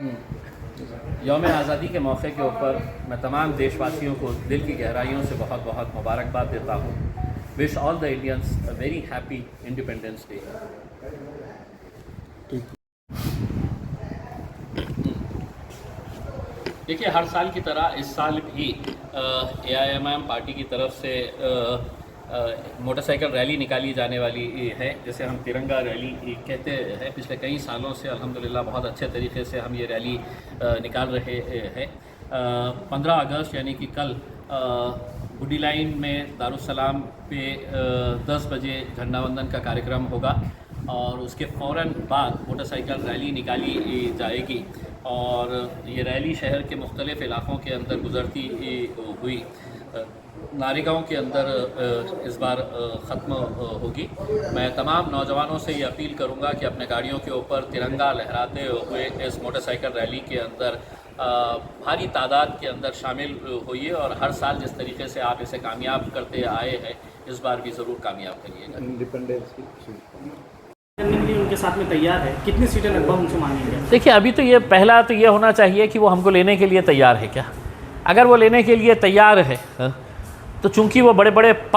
یوم آزادی کے موقع کے اوپر میں تمام دیش واسیوں کو دل کی گہرائیوں سے بہت بہت مبارکباد دیتا ہوں۔ وش آل دا انڈینس اے ویری ہیپی انڈیپینڈنس ڈے دیکھیے، ہر سال کی طرح اس سال بھی اے آئی ایم ایم پارٹی کی طرف سے موٹر سائیکل ریلی نکالی جانے والی ہے، جیسے ہم ترنگا ریلی کہتے ہیں، پچھلے کئی سالوں سے الحمدللہ بہت اچھے طریقے سے ہم یہ ریلی نکال رہے ہیں۔ پندرہ اگست یعنی کہ کل گڈی لائن میں دارالسلام پہ دس بجے جھنڈا وندن کا کارکرم ہوگا اور اس کے فوراً بعد موٹر سائیکل ریلی نکالی جائے گی۔ اور یہ ریلی شہر کے مختلف علاقوں کے اندر گزرتی ہوئی۔ ناریگاؤں کے اندر اس بار ختم ہوگی۔ میں تمام نوجوانوں سے یہ اپیل کروں گا کہ اپنے گاڑیوں کے اوپر ترنگا لہراتے ہوئے اس موٹر سائیکل ریلی کے اندر بھاری تعداد کے اندر شامل ہوئیے اور ہر سال جس طریقے سے آپ اسے کامیاب کرتے آئے ہیں اس بار بھی ضرور کامیاب کریے گا۔ ان کے ساتھ میں تیار ہے۔ کتنی سیٹیں لگ بھگ دیکھیے ابھی تو یہ پہلا تو یہ ہونا چاہیے کہ وہ ہم کو لینے کے لیے تیار ہے کیا؟ اگر وہ لینے کے لیے تیار ہے ہاں، ज़रूर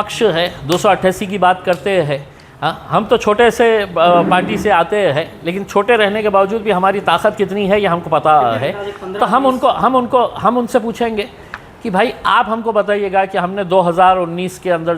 कामयाब करिएगा इंडिपेंडेंस की खुशी करने के लिए उनके साथ में तैयार है कितनी सीटें लगभग उनसे मांगेंगे देखिए अभी तो ये पहला तो ये होना चाहिए कि वो हमको लेने के लिए तैयार है क्या अगर वो लेने के लिए तैयार है हाँ, तो चूंकि वो बड़े बड़े पक्ष है दो की बात करते हैं हाँ, हम तो छोटे से अ, पार्टी से आते हैं लेकिन छोटे रहने के बावजूद भी हमारी ताकत कितनी है ये हमको पता है तो हम उनको हम उनको हम उनसे पूछेंगे कि भाई आप हमको बताइएगा कि हमने 2019 के अंदर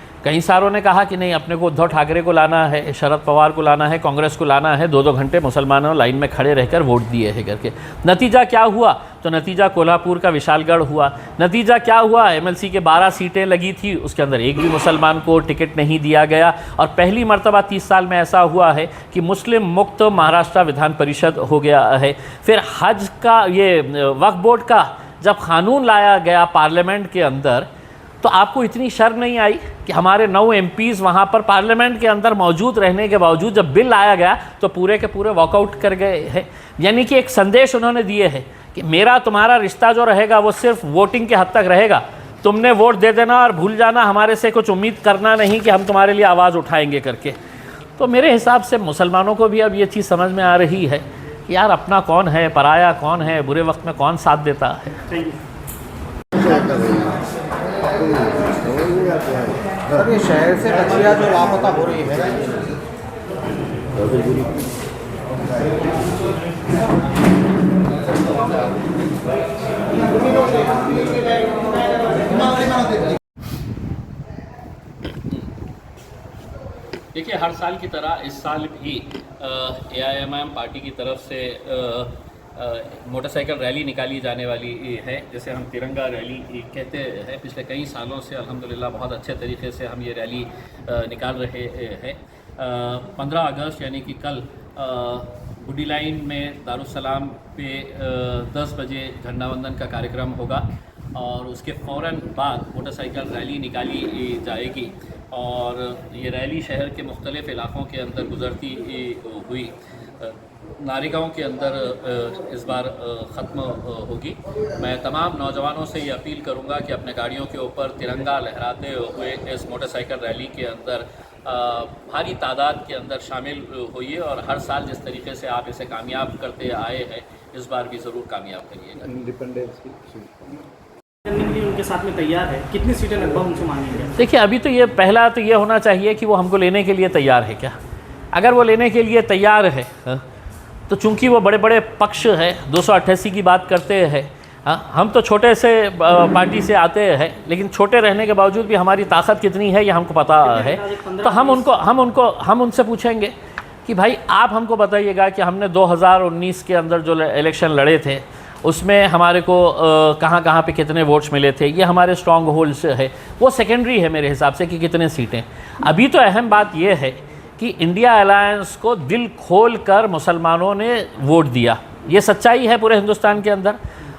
अहम बात ये है कि इंडिया अलायंस को दिल खोल कर मुसलमानों ने वोट दिया ये सच्चाई है पूरे हिंदुस्तान के अंदर महाराष्ट्र के अंदर भी नरेंद्र मोदी को हराना है तो इस वजह से कई सारों ने कहा कि नहीं अपने को उद्धव ठाकरे को लाना है शरद पवार को लाना है कांग्रेस को लाना है दो दो घंटे मुसलमानों लाइन में खड़े रहकर वोट दिए हैं करके नतीजा क्या हुआ तो नतीजा कोल्हापुर का विशालगढ़ हुआ नतीजा क्या हुआ एमएलसी के 12 सीटें लगी थी उसके अंदर एक भी मुसलमान को टिकट नहीं दिया गया और पहली मरतबा तीस साल में ऐसा हुआ है कि मुस्लिम मुक्त महाराष्ट्र विधान परिषद हो गया है फिर हज का ये वक्फ बोर्ड का जब कानून लाया गया पार्लियामेंट के अंदर तो आपको इतनी शर्म नहीं आई कि हमारे नौ एम पीज़ वहाँ पर पार्लियामेंट के अंदर मौजूद रहने के बावजूद जब बिल लाया गया तो पूरे के पूरे वॉकआउट कर गए हैं यानी कि एक संदेश उन्होंने दिए है कि मेरा तुम्हारा रिश्ता जो रहेगा वो सिर्फ वोटिंग के हद तक रहेगा तुमने वोट दे देना और भूल जाना हमारे से कुछ उम्मीद करना नहीं कि हम तुम्हारे लिए आवाज़ उठाएंगे करके तो मेरे हिसाब से मुसलमानों को भी अब ये चीज़ समझ में आ रही है कि यार अपना कौन है पराया कौन है बुरे वक्त में कौन साथ देता है थैंक यू सर ये शहर موٹر سائیکل ریلی نکالی جانے والی ہے جیسے ہم ترنگا ریلی کہتے ہیں۔ پچھلے کئی سالوں سے الحمدللہ بہت اچھے طریقے سے ہم یہ ریلی نکال رہے ہیں۔ پندرہ اگست یعنی کہ کل گڈی لائن میں دارالسلام پہ دس بجے جھنڈا وندن کا کارکرم ہوگا اور اس کے فوراً بعد موٹر سائیکل ریلی نکالی جائے گی۔ اور یہ ریلی شہر کے مختلف علاقوں کے اندر گزرتی ہوئی۔ ناریگاؤں کے اندر اس بار ختم ہوگی۔ میں تمام نوجوانوں سے یہ اپیل کروں گا کہ اپنے گاڑیوں کے اوپر ترنگا لہراتے ہوئے اس موٹر سائیکل ریلی کے اندر بھاری تعداد کے اندر شامل ہوئیے اور ہر سال جس طریقے سے آپ اسے کامیاب کرتے آئے ہیں اس بار بھی ضرور کامیاب کریے گا۔ میں تیار ہے۔ کتنی سیٹیں لگ بھگ گے؟ دیکھیے ابھی تو یہ پہلا تو یہ ہونا چاہیے کہ وہ ہم کو لینے کے لیے تیار ہے کیا؟ लगभग उनसे मांगेंगे देखिए अभी तो ये पहला तो ये होना चाहिए कि वो हमको लेने के लिए तैयार है क्या अगर वो लेने के लिए तैयार है हाँ, तो चूंकि वो बड़े बड़े पक्ष है दो की बात करते हैं हाँ, हम तो छोटे से अ, पार्टी से आते हैं लेकिन छोटे रहने के बावजूद भी हमारी ताकत कितनी है ये हमको पता है तो हम उनको हम उनको हम उनसे पूछेंगे कि भाई आप हमको बताइएगा कि हमने 2019 के अंदर जो इलेक्शन लड़े थे उसमें हमारे को अ, कहाँ कहाँ पे कितने वोट्स मिले थे ये हमारे स्ट्रॉन्ग होल्ड्स है वो सेकेंडरी है मेरे हिसाब से कि कितने सीटें अभी तो अहम बात ये है कि इंडिया अलायंस को दिल खोल कर मुसलमानों ने वोट दिया ये सच्चाई है पूरे हिंदुस्तान के अंदर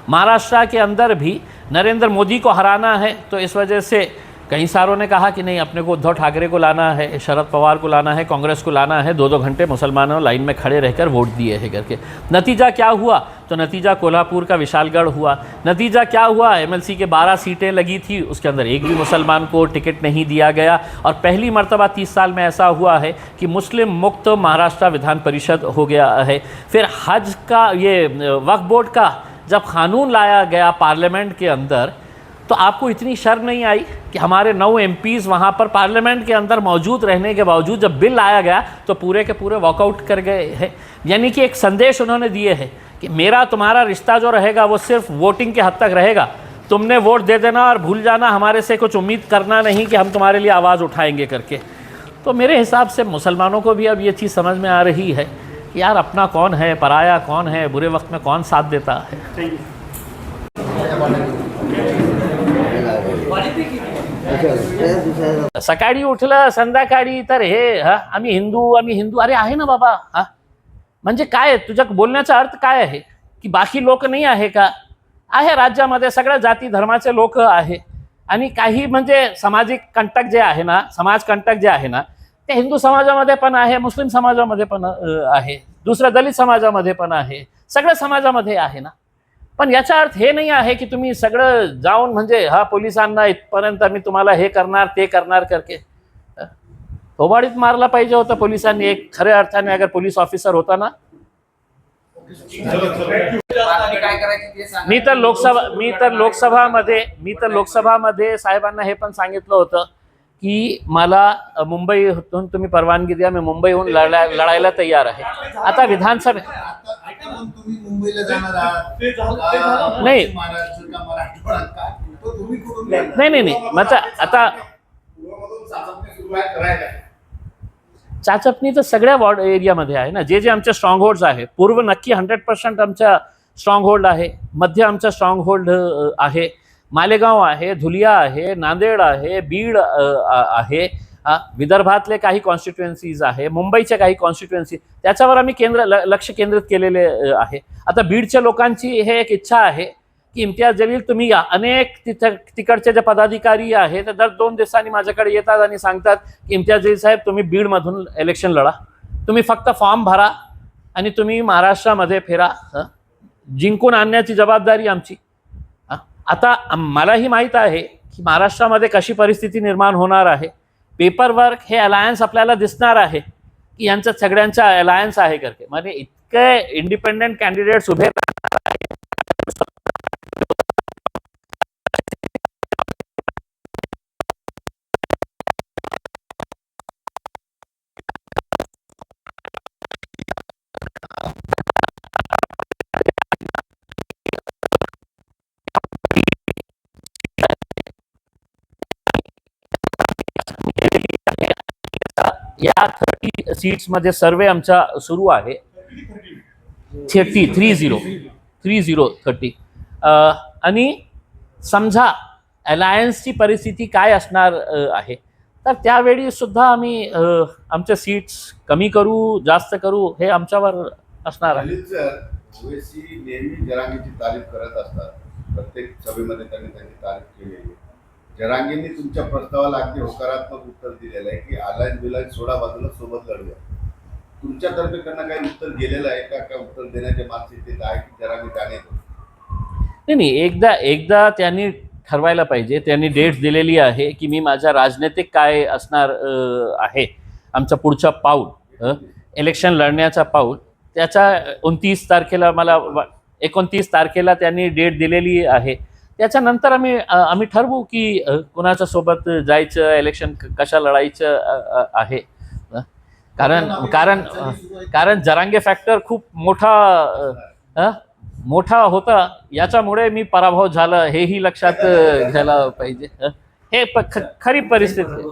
महाराष्ट्र के अंदर भी नरेंद्र मोदी को हराना है तो इस वजह से कई सारों ने कहा कि नहीं अपने को उद्धव ठाकरे को लाना है शरद पवार को लाना है कांग्रेस को लाना है दो दो घंटे मुसलमानों लाइन में खड़े रहकर वोट दिए है करके नतीजा क्या हुआ तो नतीजा कोल्हापुर का विशालगढ़ हुआ नतीजा क्या हुआ एमएलसी के 12 सीटें लगी थी उसके अंदर एक भी मुसलमान को टिकट नहीं दिया गया और पहली मर्तबा तीस साल में ऐसा हुआ है कि मुस्लिम मुक्त महाराष्ट्र विधान परिषद हो गया है फिर हज का ये वक्फ बोर्ड का जब कानून लाया गया पार्लियामेंट के अंदर तो आपको इतनी शर्म नहीं आई कि हमारे नौ एम पीज़ वहाँ पर पार्लियामेंट के अंदर मौजूद रहने के बावजूद जब बिल लाया गया तो पूरे के पूरे वॉकआउट कर गए हैं यानी कि एक संदेश उन्होंने दिए है कि मेरा तुम्हारा रिश्ता जो रहेगा वो सिर्फ वोटिंग के हद तक रहेगा तुमने वोट दे देना और भूल जाना हमारे से कुछ उम्मीद करना नहीं कि हम तुम्हारे लिए आवाज़ उठाएंगे करके तो मेरे हिसाब से मुसलमानों को भी अब ये चीज़ समझ में आ रही है कि यार अपना कौन है पराया कौन है बुरे वक्त में कौन साथ देता है थैंक यू सकाळी उठलं संध्याकाळी तर हे हा आम्ही हिंदू आम्ही हिंदू अरे आहे ना बाबा हा म्हणजे काय तुझ्या बोलण्याचा अर्थ काय आहे? की बाकी लोक नाही आहे का? आहे राज्यामध्ये सगळ्या जाती धर्माचे लोक आहे. आणि काही म्हणजे सामाजिक कंटक जे आहे ना समाज कंटक जे आहे ना ते हिंदू समाजामध्ये पण आहे मुस्लिम समाजामध्ये पण आहे. दुसऱ्या दलित समाजामध्ये पण आहे. सगळ्या समाजामध्ये आहे ना. पण याचा अर्थ हे नाही आहे की तुम्ही सगळं जाऊन म्हणजे हा पोलिसांना इथपर्यंत मी तुम्हाला हे करणार ते करणार करके. थोबाडीत मारला पाहिजे होता पोलिसांनी. एक खऱ्या अर्थाने अगर पोलीस ऑफिसर होता ना. मी तर लोकसभा मी तर लोकसभामध्ये मी तर लोकसभामध्ये साहेबांना हे पण सांगितलं होतं की मला मुंबईतून तुम्ही परवानगी द्या मी मुंबईहून लढा लढायला तयार आहे. आता विधानसभे नाही. नाही नाही नाही. आता चाचपणी तर सगळ्या वॉर्ड एरियामध्ये आहे ना. जे जे आमच्या स्ट्रॉंग होल्ड आहे पूर्व नक्की हंड्रेड पर्सेंट आमच्या स्ट्रॉंग होल्ड आहे मध्य आमचा स्ट्रॉंग होल्ड आहे. मालेगाव आहे धुलिया आहे नांदेड आहे बीड आहे. विदर्भातले काही कॉन्स्टिट्युएन्सीज आहे मुंबईच्या काही कॉन्स्टिट्युएन्सी त्याच्यावर आम्ही केंद्र ल- लक्ष केंद्रित केलेले आहे. आता बीडच्या लोकांची हे एक इच्छा आहे की इम्तियाज जलील तुम्ही या. अनेक तिथं तिकडचे जे पदाधिकारी आहेत दर दोन दिवसांनी माझ्याकडे येतात आणि सांगतात की इम्तियाज जलील साहेब तुम्ही बीडमधून इलेक्शन लढा. तुम्ही फक्त फॉर्म भरा आणि तुम्ही महाराष्ट्रामध्ये फिरा. हं? जिंकून आणण्याची जबाबदारी आमची. आता मलाही माहीत आहे की महाराष्ट्रामध्ये कशी परिस्थिती निर्माण होणार आहे. पेपरवर्क हे अलायन्स आपल्याला दिसणार आहे की यांचं सगळ्यांचा अलायन्स आहे करके. म्हणजे इतके इंडिपेंडेंट कॅन्डिडेट्स उभे या थर्टी सीट्समध्ये सर्वे आमचा सुरू आहे. Thirty three zero three zero thirty आणि समजा अलायन्सची परिस्थिती काय असणार आहे? तर त्यावेळी सुद्धा आम्ही आमच्या सीट्स कमी करू जास्त करू हे आमच्यावर असणार आहे. नेहमी जरांगीची तारीफ करत असतात. प्रत्येक सभेमध्ये त्यांनी त्यांची तारीफ केलेली आहे. जरांगींनी तुमच्या प्रस्तावाला अगदी होकारात्मक उत्तर दिलेलं आहे की आलायन बिलायन सोडा बाजूला सोबत लढूया. तुमच्यातर्फे त्यांना काही उत्तर गेलेलं आहे का? काय उत्तर देण्याच्या मानसिकतेत आहे की जरांगी जाणे? नाही नाही एकदा एकदा त्यांनी ठरवायला पाहिजे. त्यांनी डेट दिलेली आहे की मी माझ्या राजनैतिक काय असणार आहे. आमचा पुढचा पाऊल इलेक्शन लढण्याचा पाऊल. त्याच्या उनतीस तारखेला मला एकोणतीस तारखेला त्यांनी डेट दिलेली आहे. त्याच्यानंतर आम्ही आम्ही ठरवू की कोणाच्या सोबत जायचं इलेक्शन कशा लढायचं आहे. कारण कारण कारण जरांगे फॅक्टर खूप मोठा मोठा होता. याच्यामुळे मी पराभव झाला हेही लक्षात घ्यायला पाहिजे. हे खरी परिस्थिती.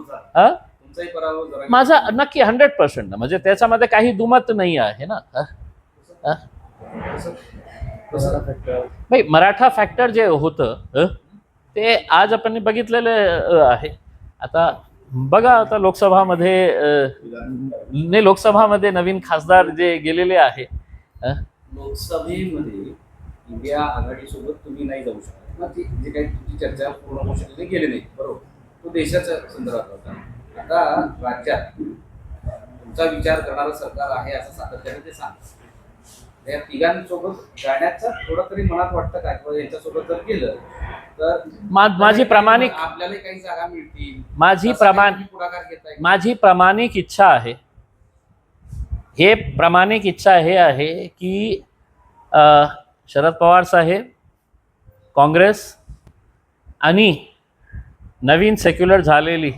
माझा नक्की हंड्रेड पर्सेंट म्हणजे त्याच्यामध्ये काही दुमत नाही आहे ना? नाही मराठा फॅक्टर जे होतं ते आज आपण बघितलेलं आहे. आता बघा आता लोकसभामध्ये ने लोकसभामध्ये नवीन खासदार जे गेलेले आहे लोकसभेमध्ये इंडिया आघाडीसोबत तुम्ही नाही जाऊ शकत. ती जे काही तुमची चर्चा पूर्ण होऊ शकते गेले नाही. बरोबर? तो देशाच्या संदर्भात होता. आता राज्यात तुमचा विचार करणारं सरकार आहे असं सातत्याने ते सांगतात. या तिघांसोबत जाण्याचं थोडं तरी मनात वाटतं का? किंवा यांच्यासोबत जर गेलं तर मा- माझी प्रामाणिक आपल्याला काही जागा मिळतील. माझी प्रमाण पुढाकार घेताय का? माझी प्रामाणिक इच्छा आहे. हे प्रामाणिक इच्छा हे आहे की शरद पवार साहेब काँग्रेस आणि नवीन सेक्युलर झालेली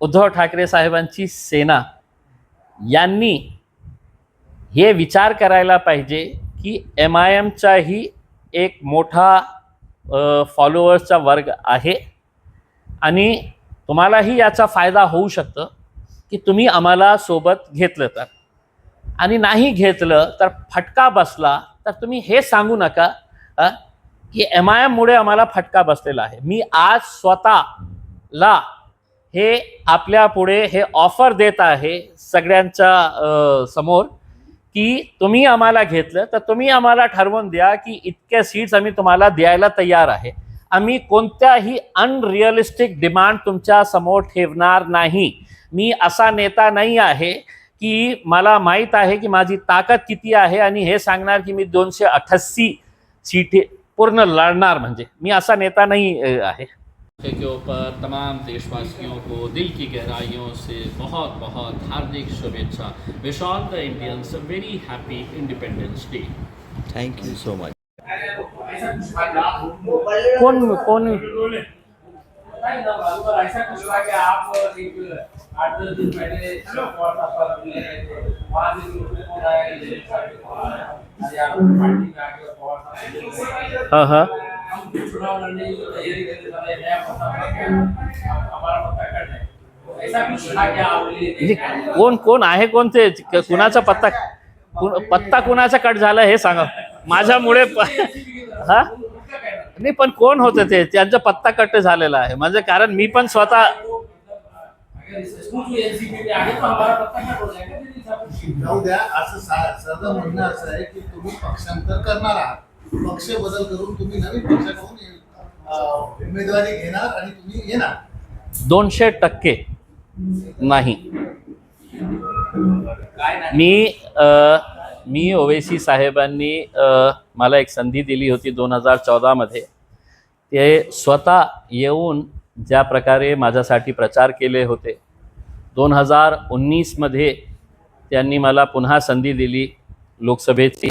उद्धव ठाकरे साहेबांची सेना यांनी हे विचार करायला पाहिजे की एम आय एमचाही एक मोठा फॉलोअर्सचा वर्ग आहे. आणि तुम्हालाही याचा फायदा होऊ शकतं की तुम्ही आम्हाला सोबत घेतलं तर. आणि नाही घेतलं तर फटका बसला तर तुम्ही हे सांगू नका की एम आय एममुळे आम्हाला फटका बसलेला आहे. मी आज स्वतःला हे आपल्यापुढे हे ऑफर देत आहे सगळ्यांच्या समोर. की तुम्ही आम्हाला घेतलं तर तुम्ही आम्हाला ठरवून द्या की इतक्या सीट्स आम्ही तुम्हाला द्यायला तयार आहे. आम्ही कोणत्याही अनरिअलिस्टिक डिमांड तुमच्यासमोर ठेवणार नाही. मी असा नेता नाही आहे की मला माहीत आहे की माझी ताकद किती आहे आणि हे सांगणार की मी दोनशे अठ्ठ्याऐंशी सीटे पूर्ण लढणार म्हणजे. मी असा नेता नाही आहे. کے اوپر تمام دیش واسیوں کو دل کی گہرائیوں سے بہت بہت ہاردک شبھیچھا وش آل دا انڈینس ویری ہیپی انڈیپینڈنس ڈے تھینک یو سو مچ کون کون؟ ایسا ہاں ہاں۔ कि तैयारी नया पता हमारा पता है म्हणजे कोण कोण आहे कोण ते कुणाचा पत्ता कुण- पत्ता कुणाचा कट झाला हे सांगा. माझ्यामुळे प- हा? नाही पण कोण होते ते? त्यांचा पत्ता कट झालेला आहे. म्हणजे कारण मी पण स्वतः हो असं म्हणणं असं आहे की तुम्ही पक्षांतर करणार आहात. पक्ष बदल करून तुम्ही नवीन पक्षाकडून उमेदवारी घेणार आणि तुम्ही येणार. दोनशे टक्के नाही. मी मी ओवेसी साहेबांनी मला एक संधी दिली होती दोन हजार चौदामध्ये. ते स्वतः येऊन ज्या प्रकारे माझ्यासाठी प्रचार केले होते दोन हजार उन्नीसमध्ये त्यांनी मला पुन्हा संधी दिली लोकसभेची.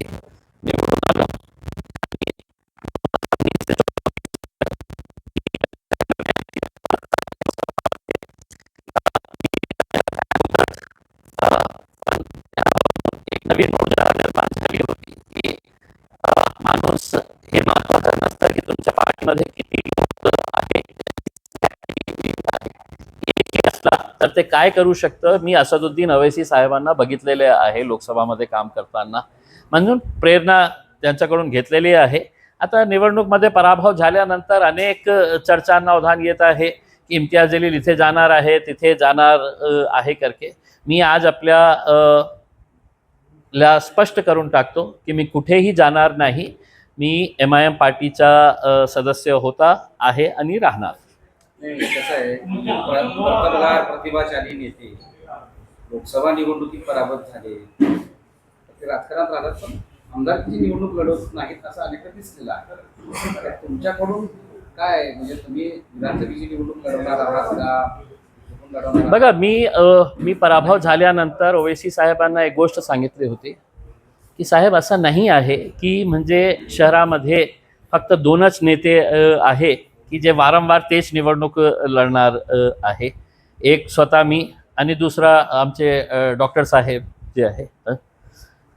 तर ते काय करू शकतं? मी असदुद्दीन अवैसी साहेबांना बघितलेले आहे लोकसभामध्ये काम करताना. म्हणून प्रेरणा त्यांच्याकडून घेतलेली आहे. आता निवडणूकमध्ये पराभव झाल्यानंतर अनेक चर्चांना अवधान येत आहे की इम्तियाज जलील इथे जाणार आहे तिथे जाणार आहे करके. मी आज आपल्या ला स्पष्ट करून टाकतो की मी कुठेही जाणार नाही. मी एम आय एम पार्टीचा सदस्य होता आहे आणि राहणार. कसं आहे प्र- प्रतिभाशाली नेते. लोकसभा निवडणुकीत पराभूत झाले. ते राजकारणात राहतात पण आमदारची निवडणूक लढवत नाहीत असं अनेक दिसलेलं आहे. तुमच्याकडून काय म्हणजे तुम्ही विधानसभेची निवडणूक लढवणार आहात का? बघा मी अ, मी पराभव झाल्यानंतर ओवेसी साहेबांना एक गोष्ट सांगितली होती की साहेब असं नाही आहे की म्हणजे शहरामध्ये फक्त दोनच नेते आहे. की जे वारंवार तेच निवडणूक लढणार आहे. एक स्वतः मी आणि दुसरा आमचे डॉक्टर साहेब जे आहे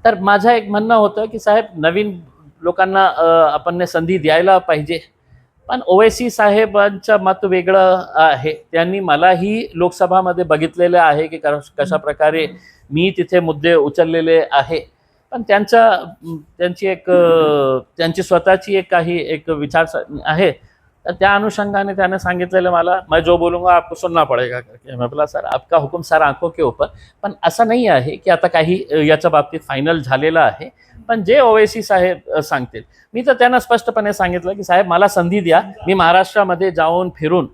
तर माझं एक म्हणणं होतं की साहेब नवीन लोकांना आपण संधी द्यायला पाहिजे. पण ओवेसी साहेबांचं मत वेगळं आहे. त्यांनी मलाही लोकसभामध्ये बघितलेलं आहे की कश कशा प्रकारे मी तिथे मुद्दे उचललेले आहे. पण त्यांचा त्यांची एक त्यांची स्वतःची एक काही एक विचार आहे. तर त्या अनुषंगाने त्याने सांगितलेलं मला मैं जो बोलूंगा आपको सुनना पडेगा. मैं बोला सर आपका हुकुम सर आंखों के ऊपर. पण असं नाही आहे की आता काही याच्या बाबतीत फायनल झालेलं आहे. पण जे ओवेसी साहेब सांगतील मी तर त्यांना स्पष्टपणे सांगितलं की साहेब मला संधी द्या. मी महाराष्ट्रामध्ये जाऊन फिरून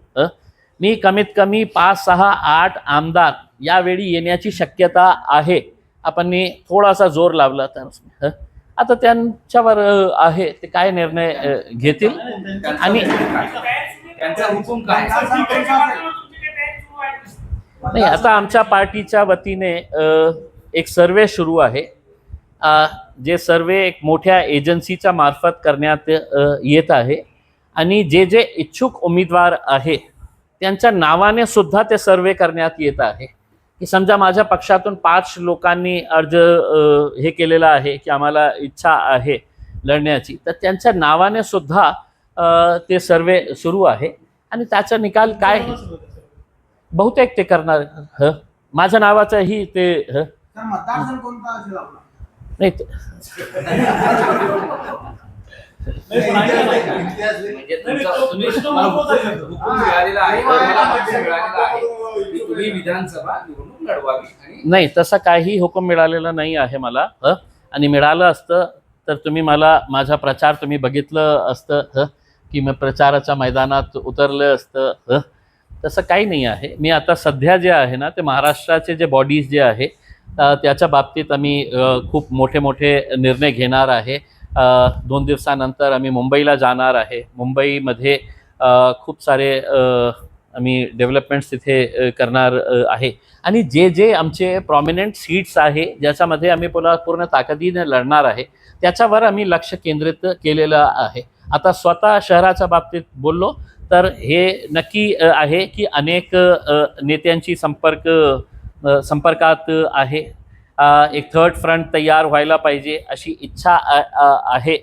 मी कमीत कमी पाच सहा आठ आमदार यावेळी येण्याची शक्यता आहे. आपण मी थोडासा जोर लावला तर हं? आता त्यांच्यावर आहे. ते काय निर्णय घेतील? आणि नाही आता आमच्या पार्टीच्या वतीने एक सर्वे सुरू आहे. जे सर्वे एक मोठ्या एजन्सीच्या मार्फत करण्यात येत आहे. आणि जे जे इच्छुक उमेदवार आहे त्यांच्या नावाने सुद्धा ते सर्वे करण्यात येत आहे. की समजा माझ्या पक्षातून पाच लोकांनी अर्ज हे केलेला आहे की आम्हाला इच्छा आहे लढण्याची तर त्यांच्या नावाने सुद्धा ते सर्वे सुरू आहे. आणि त्याचा निकाल काय बहुतेक ते करणार ह? माझ्या नावाचंही ते ह? नाही ते- म्हणजे तुमचा- तुम्ही तुम्हाला हुकूम हुकूम मिळालेला आहे. तुम्हाला हुकूम मिळालेला आहे. की तुम्ही विधानसभा निवडणूक लढवावी आणि नाही तसा काही हुकूम मिळालेला नाही आहे मला ह? आणि मिळालं असतं तर तुम्ही मला माझा प्रचार तुम्ही बघितलं असतं ह? की मी प्रचाराच्या मैदानात उतरलं असतं ह? तसं काही नाही आहे. मी आता सध्या जे आहे ना ते महाराष्ट्राचे जे बॉडीज जे आहे अ, त्याच्या बाबतीत आम्ही अ, खूप मोठे मोठे निर्णय घेणार आहे. दोन दिवसानंतर आम्ही मुंबईला जाणार आहे. मुंबईमध्ये खूप सारे आम्ही डेव्हलपमेंट्स तिथे करणार आहे. आणि जे जे आमचे प्रॉमिनंट सीट्स आहे ज्याच्यामध्ये आम्ही पुन्हा पूर्ण ताकदीने लढणार आहे त्याच्यावर आम्ही लक्ष केंद्रित केलेलं आहे. आता स्वतः शहराच्या बाबतीत बोललो तर हे नक्की आहे की अनेक नेत्यांची संपर्क संपर्कात आहे. एक थर्ड फ्रंट तयार व्हायला पाहिजे अशी इच्छा आहे.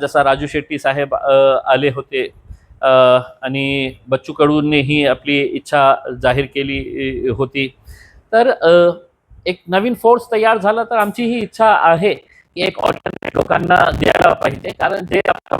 जसा राजू शेट्टी साहेब आले होते आणि बच्चू कडूंनीही आपली इच्छा जाहीर केली होती. तर एक नवीन फोर्स तयार झाला तर आमची ही इच्छा आहे की एक ऑल्टरनेट लोकांना द्यायला पाहिजे. कारण जे आहे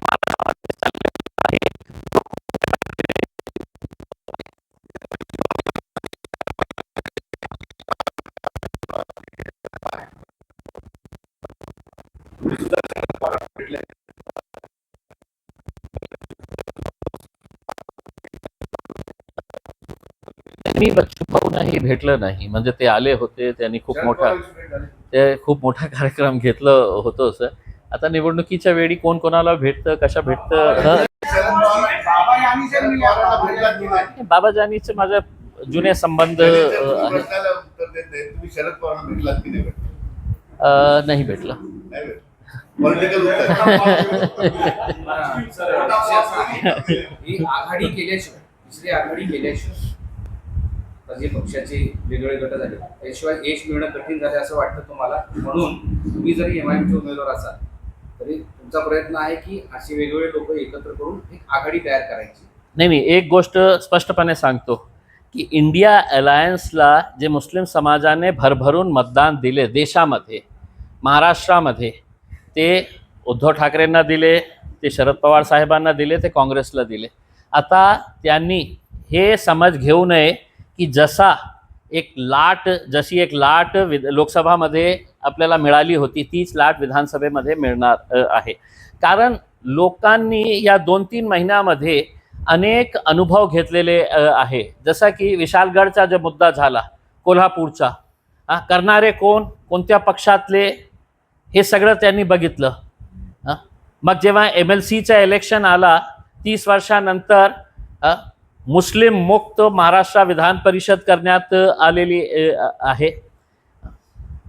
मी बच्चू भाऊनाही भेटलं नाही. म्हणजे ते आले होते त्यांनी खूप मोठा ते खूप मोठा कार्यक्रम घेतलं होतं सर आता निवडणुकीच्या वेळी कोण कोणाला भेटतं कशा भेटतं? बाबाजानीचे माझे जुने संबंध नाही भेटलं ही आघाडी केल्याशिवाय दुसरी आघाडी केल्याशिवाय जे पक्षाचे वेगवेगळे गट झाले. त्याशिवाय यश मिळणं कठीण झालं असं वाटतं तुम्हाला? म्हणून तुम्ही जरी एम आय एमचे उमेदवार असाल तरी तुमचा प्रयत्न आहे की असे वेगवेगळे लोक एकत्र करून एक आघाडी तयार करायची. नाही नाही एक गोष्ट स्पष्टपणे सांगतो की इंडिया अलायन्सला जे मुस्लिम समाजाने भरभरून मतदान दिले देशामध्ये महाराष्ट्रामध्ये ते उद्धव ठाकरेंना दिले ते शरद पवार साहेबांना दिले ते काँग्रेसला दिले. आता त्यांनी हे समज घेऊ नये की जसा एक लाट जशी एक लाट विध लोकसभामध्ये आपल्याला मिळाली होती तीच लाट विधानसभेमध्ये मिळणार आहे. कारण लोकांनी या दोन तीन महिन्यामध्ये अनेक अनुभव घेतलेले आहे. जसा की विशालगडचा जो मुद्दा झाला कोल्हापूरचा हा, करणारे कोण? कोणत्या पक्षातले? हे सगळं त्यांनी बघितलं. मग जेव्हा एम एल सीचं इलेक्शन आला तीस वर्षानंतर मुस्लिम मुक्त महाराष्ट्र विधान परिषद करण्यात आलेली आहे.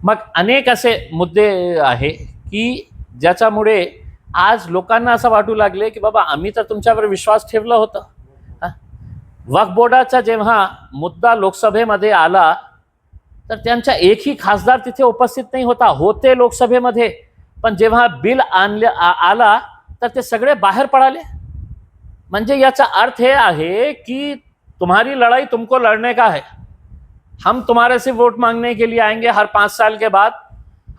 मग अनेक असे मुद्दे आहे की ज्याच्यामुळे आज लोकांना असं वाटू लागले की बाबा आम्ही तर तुमच्यावर विश्वास ठेवला होता. वक्फ बोर्डाचा जेव्हा मुद्दा लोकसभेमध्ये आला तर त्यांचा एकही खासदार तिथे उपस्थित नाही होता. होते लोकसभेमध्ये पण जेव्हा बिल आणले आला तर ते सगळे बाहेर पडाले. म्हणजे याचा अर्थ हे आहे की तुम्हारी लड़ाई तुमको लड़ने का है। हम तुम्हारे से वोट मांगने के लिए आएंगे हर पाँच साल के बाद।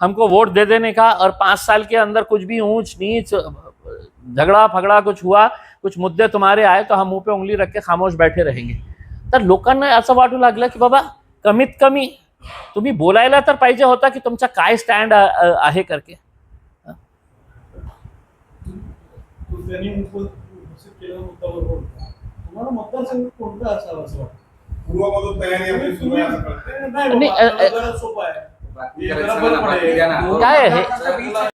हमको वोट दे देने का और पाँच साल के अंदर कुछ भी ऊंच नीच झगड़ा फगड़ा कुछ हुआ कुछ मुद्दे तुम्हारे आए तो हम मुंह पे उंगली रख के खामोश बैठे रहेंगे। तर लोकांना असं वाटू लागलं की बाबा कमीत कमी तुम्ही बोलायला तर पाहिजे होता की तुमचा काय स्टँड आहे करके. तुम्हाला मतदारसंघ कोणता असावा असं वाटतं? तयारी आपली सुरू आहे असं कळतंय नाही नाही, बाबा, अ- अ- जरा सोपं आहे. हे जरा बरं पडेल. काय आहे?